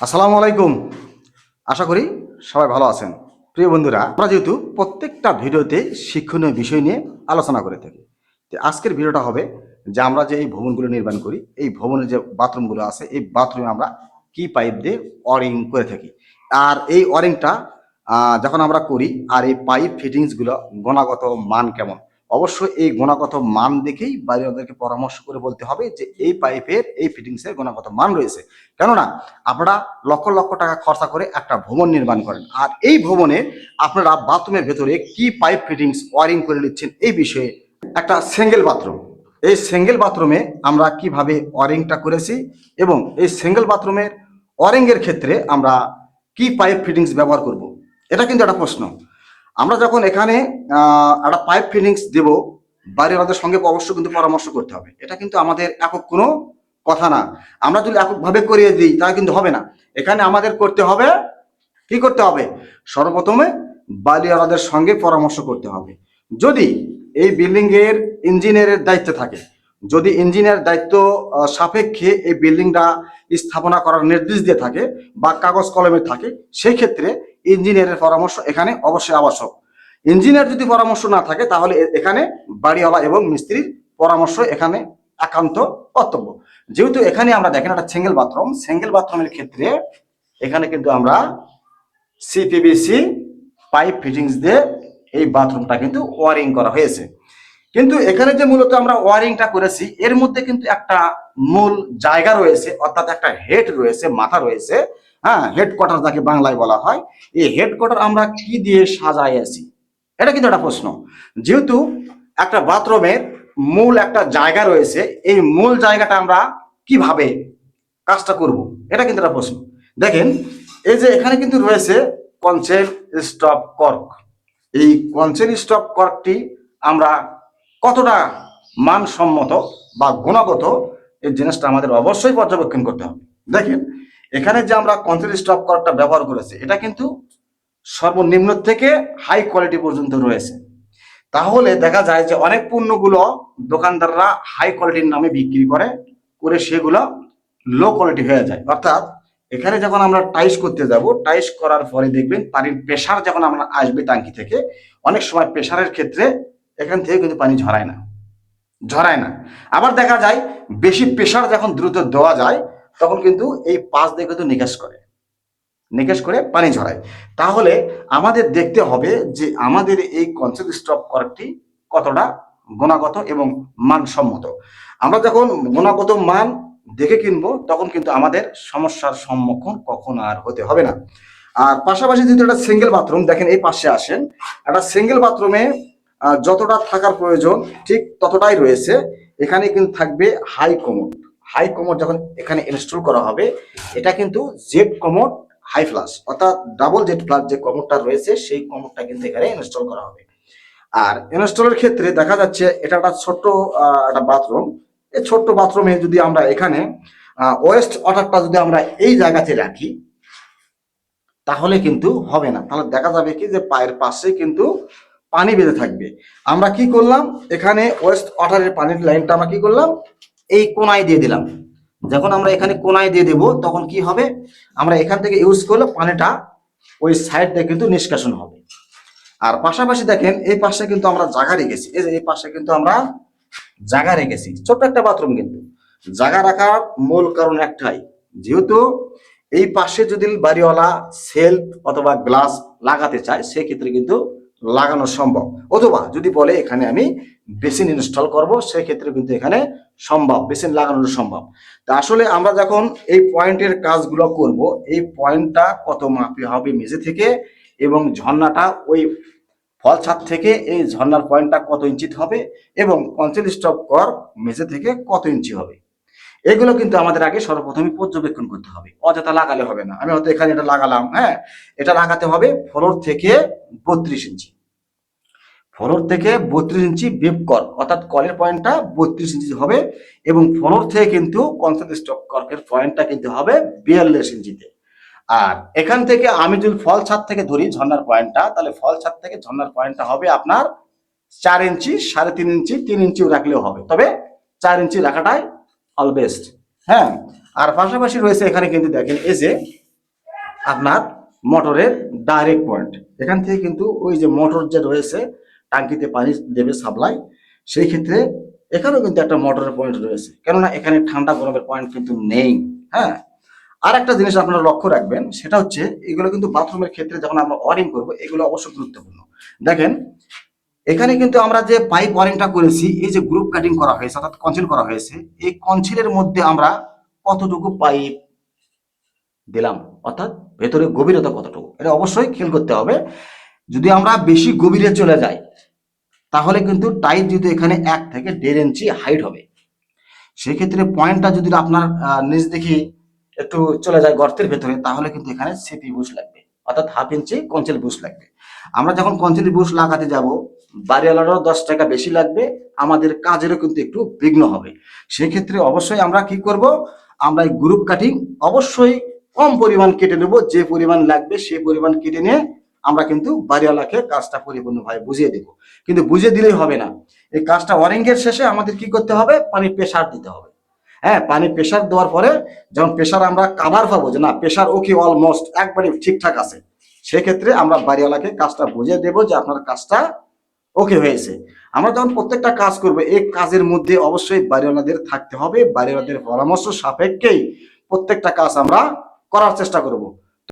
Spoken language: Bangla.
আসসালামু আলাইকুম। আশা করি সবাই ভালো আছেন। প্রিয় বন্ধুরা, আমরা যেহেতু প্রত্যেকটা ভিডিওতে শিক্ষণীয় বিষয় নিয়ে আলোচনা করে থাকি, তো আজকের ভিডিওটা হবে যে আমরা যে এই ভবনগুলো নির্মাণ করি, এই ভবনের যে বাথরুমগুলো আছে, এই বাথরুমে আমরা কি পাইপ দিয়ে ওয়ারিং করে থাকি। আর এই ওয়ারিংটা যখন আমরা করি, আর এই পাইপ ফিটিংসগুলো গুণাগত মান কেমন? অবশ্যই এই গুণাগত মান দেখেই বাড়িওয়ালাদেরকে পরামর্শ করে বলতে হবে যে এই পাইপের, এই ফিটিংসের গুণাগত মান রয়েছে। কেননা, আপনারা লক্ষ লক্ষ টাকা খরচা করে একটা ভবন নির্মাণ করেন। আর এই ভবনে আপনারা বাথরুমের ভেতরে কি পাইপ ফিটিংস ওয়ারিং করে নিচ্ছেন এই বিষয়ে একটা সিঙ্গেল বাথরুম এই সিঙ্গেল বাথরুমে আমরা কীভাবে ওয়ারিংটা করেছি এবং এই সিঙ্গেল বাথরুমের ওয়ারিংয়ের ক্ষেত্রে আমরা কি পাইপ ফিটিংস ব্যবহার করব? এটা কিন্তু একটা প্রশ্ন। আমরা যখন এখানে একটা পাইপ ফিটিংস দেব বাড়িওয়ালাদের সঙ্গে অবশ্যই কিন্তু পরামর্শ করতে হবে। এটা কিন্তু আমাদের একক কোনো কথা না। আমরা যদি এককভাবে করিয়ে দিই, তাহলে কিন্তু হবে না। এখানে আমাদের করতে হবে, কি করতে হবে? সর্বপ্রথমে বালিওয়ালাদের সঙ্গে পরামর্শ করতে হবে। যদি এই বিল্ডিং এর ইঞ্জিনিয়ারের দায়িত্বে থাকে, যদি ইঞ্জিনিয়ার দায়িত্ব সাপেক্ষে এই বিল্ডিংটা স্থাপনা করার নির্দেশ দিয়ে থাকে বা কাগজ কলমে থাকে সেই ক্ষেত্রে ইঞ্জিনিয়ারের পরামর্শ এখানে অবশ্যই আবশ্যক। ইঞ্জিনিয়ার যদি পরামর্শ না থাকে, তাহলে এখানে বাড়িওয়ালা এবং মিস্ত্রির পরামর্শ এখানে একান্ত কর্তব্য। যেহেতু এখানে আমরা দেখেন একটা সিঙ্গেল বাথরুম সিঙ্গেল বাথরুমের ক্ষেত্রে এখানে কিন্তু আমরা সিপিবিসি পাইপ ফিটিংস দিয়ে এই বাথরুমটা কিন্তু ওয়ারিং করা হয়েছে। কিন্তু এখানে যে মূলত আমরা ওয়ারিংটা করেছি, এর মধ্যে কিন্তু একটা মূল জায়গা রয়েছে, অর্থাৎ একটা হেড রয়েছে, মাথা রয়েছে। হ্যাঁ হেডকোয়ার্টার যাকে বাংলায় বলা হয়, এই হেডকোয়ার্টার আমরা কি দিয়ে সাজাই আছি? এটা কিন্তু একটা প্রশ্ন। যেহেতু একটা বাথরুমের মূল একটা জায়গা রয়েছে, এই মূল জায়গাটা আমরা কীভাবে কাজটা করব? এটা কিন্তু একটা প্রশ্ন। দেখেন, এই যে এখানে কিন্তু রয়েছে কনসেল স্টপ কর্ক এই কনসেল স্টপ কর্কটি আমরা কতটা মানসম্মত বা গুণগত, এই জিনিসটা আমাদের অবশ্যই পর্যবেক্ষণ করতে হবে। দেখেন এখানে যে আমরা কনসেল স্টপ কর্কটা ব্যবহার করেছি, এটা কিন্তু সর্বনিম্ন থেকে হাই কোয়ালিটি পর্যন্ত রয়েছে। তাহলে দেখা যায় যে অনেক পণ্যগুলো দোকানদাররা হাই কোয়ালিটির নামে বিক্রি করে করে সেগুলো লো কোয়ালিটি হয়ে যায়। অর্থাৎ এখানে যখন আমরা টাইস করতে যাব টাইস করার পরে দেখবেন পানির প্রেশার যখন আমরা আসবে টাঙ্কি থেকে, অনেক সময় প্রেশারের ক্ষেত্রে এখান থেকে কিন্তু পানি ঝরায় না ঝরায় না। আবার দেখা যায় বেশি প্রেশার যখন দ্রুত দেওয়া যায় তখন কিন্তু এই পাশ দিয়ে কিন্তু নিকাশ করে। নিকাশ করে পানি ঝরায়। তাহলে আমাদের দেখতে হবে যে আমাদের এই কনসেপ্ট স্টপ করারটি কতটা গুণাগত এবং মানসম্মত। আমরা যখন গুণাগত মান দেখে কিনবো, তখন কিন্তু আমাদের সমস্যার সম্মুখীন কখনো আর হতে হবে না। আর পাশাপাশি যদি একটা সিঙ্গেল বাথরুম দেখেন এই পাশে আসেন। একটা সিঙ্গেল বাথরুমে যতটা থাকার প্রয়োজন, ঠিক ততটাই রয়েছে। এখানে কিন্তু থাকবে হাই কমোড হাই কমোড যখন এখানে ইনস্টল করা হবে, এটা কিন্তু জেড কমোড হাই ফ্লাস অর্থাৎ ডাবল জেড ফ্লাস যে কমোডটা রয়েছে, সেই কমোডটা কিন্তু এখানে ইনস্টল করা হবে। আর ইনস্টলের ক্ষেত্রে দেখা যাচ্ছে এটা একটা ছোট্ট একটা বাথরুম এই ছোট্ট বাথরুমে যদি আমরা এখানে ওয়েস্ট ওয়াটারটা যদি আমরা এই জায়গাতে রাখি, তাহলে কিন্তু হবে না। তাহলে দেখা যাবে কি যে পায়ের পাশে কিন্তু পানি বেঁধে থাকবে। আমরা কি করলাম? এখানে ওয়েস্ট ওয়াটারের পানির লাইনটা আমরা কি করলাম? এই কোনায় দিয়ে দিলাম। যখন আমরা এখানে কোনায় দিয়ে দেব, তখন কি হবে? আমরা এখান থেকে ইউজ করলে পানিটা ওই সাইডটা কিন্তু নিষ্কাশন হবে। আর পাশাপাশি দেখেন, এই পাশে কিন্তু আমরা জায়গা রেখেছি। এই যে এই পাশে কিন্তু আমরা জায়গা রেখেছি। ছোট্ট একটা বাথরুম কিন্তু। জায়গা রাখার মূল কারণ একটাই, যেহেতু এই পাশে যদি বাড়িওয়ালা সেলফ অথবা গ্লাস লাগাতে চায়, সেক্ষেত্রে কিন্তু লাগানো সম্ভব। অথবা যদি বলে এখানে আমি বেসিন ইনস্টল করব, সেক্ষেত্রে কিন্তু এখানে সম্ভব, বেসিন লাগানো সম্ভব। তা আসলে আমরা যখন এই পয়েন্টের কাজগুলো করব, এই পয়েন্টটা কত মাপে হবে মেঝে থেকে এবং ঝর্ণাটা ওই ফল ছাদ থেকে এই ঝর্ণার পয়েন্টটা কত ইঞ্চিত হবে এবং কনসেল স্টপ কর মেঝে থেকে কত ইঞ্চি হবে? এগুলো কিন্তু আমাদের আগে সর্বপ্রথমে পর্যবেক্ষণ করতে হবে। অযথা লাগালে হবে না। আমি হয়তো এখানে এটা লাগালাম হ্যাঁ? এটা লাগাতে হবে ফ্লোর থেকে বত্রিশ ইঞ্চি। ফ্লোর থেকে বত্রিশ ইঞ্চি বেপ কর, অর্থাৎ কলের পয়েন্টটা বত্রিশ ইঞ্চি হবে এবং ফ্লোর থেকে কিন্তু কনসেন্ট স্টপ কর্কের পয়েন্টটা কিন্তু হবে বিয়াল্লিশ ইঞ্চিতে। আর এখান থেকে আমি যদি ফল ছাদ থেকে ধরি ঝর্ণার পয়েন্টটা, তাহলে ফল ছাদ থেকে ঝর্ণার পয়েন্টটা হবে আপনার চার ইঞ্চি, সাড়ে তিন ইঞ্চি, তিন ইঞ্চিও রাখলেও হবে। তবে চার ইঞ্চি রাখাটাই অল বেস্ট হ্যাঁ আর পাশাপাশি রয়েছে এখানে কিন্তু দেখেন, এই যে আপনার মোটরের ডাইরেক্ট পয়েন্ট এখান থেকে কিন্তু ওই যে মোটর যে রয়েছে, টাঙ্কিতে পানি দেবে সাপ্লাই সেই ক্ষেত্রে এখানেও কিন্তু একটা মোটরের পয়েন্ট রয়েছে। কেননা এখানে ঠান্ডা গরমের পয়েন্ট কিন্তু নেই হ্যাঁ। আর একটা জিনিস আপনারা লক্ষ্য রাখবেন, সেটা হচ্ছে এগুলো কিন্তু বাথরুমের ক্ষেত্রে যখন আমরা ওয়ারিং করব, এগুলো অবশ্যই গুরুত্বপূর্ণ। দেখেন এখানে কিন্তু আমরা যে পাইপ ওয়ারিংটা করেছি, এই যে গ্রুপ কাটিং করা হয়েছে, অর্থাৎ কনসিল করা হয়েছে, এই কনসিলের মধ্যে আমরা কতটুকু পাইপ দিলাম? অর্থাৎ ভেতরে গভীরতা কতটুকু? এটা অবশ্যই খেয়াল করতে হবে। যদি আমরা বেশি গভীরে চলে যাই, তাহলে কিন্তু টাইপ যদি এখানে এক থেকে দেড় ইঞ্চি হাইট হবে। সেক্ষেত্রে পয়েন্টটা যদি আপনার নিচ দেখি একটু চলে যায় গর্তের ভেতরে, তাহলে কিন্তু এখানে সিপি বুশ লাগবে। অর্থাৎ হাফ ইঞ্চি কঞ্চেল বুশ লাগবে। আমরা যখন কঞ্চেল বুশ লাগাতে যাব বাড়িওয়ালারও দশ টাকা বেশি লাগবে, আমাদের কাজেরও কিন্তু একটু বিঘ্ন হবে। সেক্ষেত্রে অবশ্যই আমরা কি করব? আমরা এই গ্রুপ কাটিং অবশ্যই কম পরিমাণ কেটে নেব, যে পরিমাণ লাগবে সেই পরিমাণ কেটে নিয়ে আমরা কিন্তু বাড়িওয়ালাকে কাজটা পরিপূর্ণভাবে বুঝিয়ে দেব। কিন্তু বুঝিয়ে দিলেই হবে না। এই কাজটা ওয়ারিং এর শেষে আমাদের কি করতে হবে? পানির প্রেশার দিতে হবে। হ্যাঁ পানি প্রেশার দেওয়ার পরে যখন প্রেশার আমরা কাভার পাবো, যে না প্রেশার ওকে অলমোস্ট একবারে ঠিকঠাক আছে, সেক্ষেত্রে আমরা বাড়িওয়ালাকে কাজটা বুঝিয়ে দেবো যে আপনার কাজটা ওকে হয়েছে আমরা যখন প্রত্যেকটা কাজ করব, এই কাজের মধ্যে অবশ্যই বাড়িওয়ালাদের থাকতে হবে। বাড়িওয়ালাদের পরামর্শ সাপেক্ষেই প্রত্যেকটা কাজ আমরা করার চেষ্টা করব।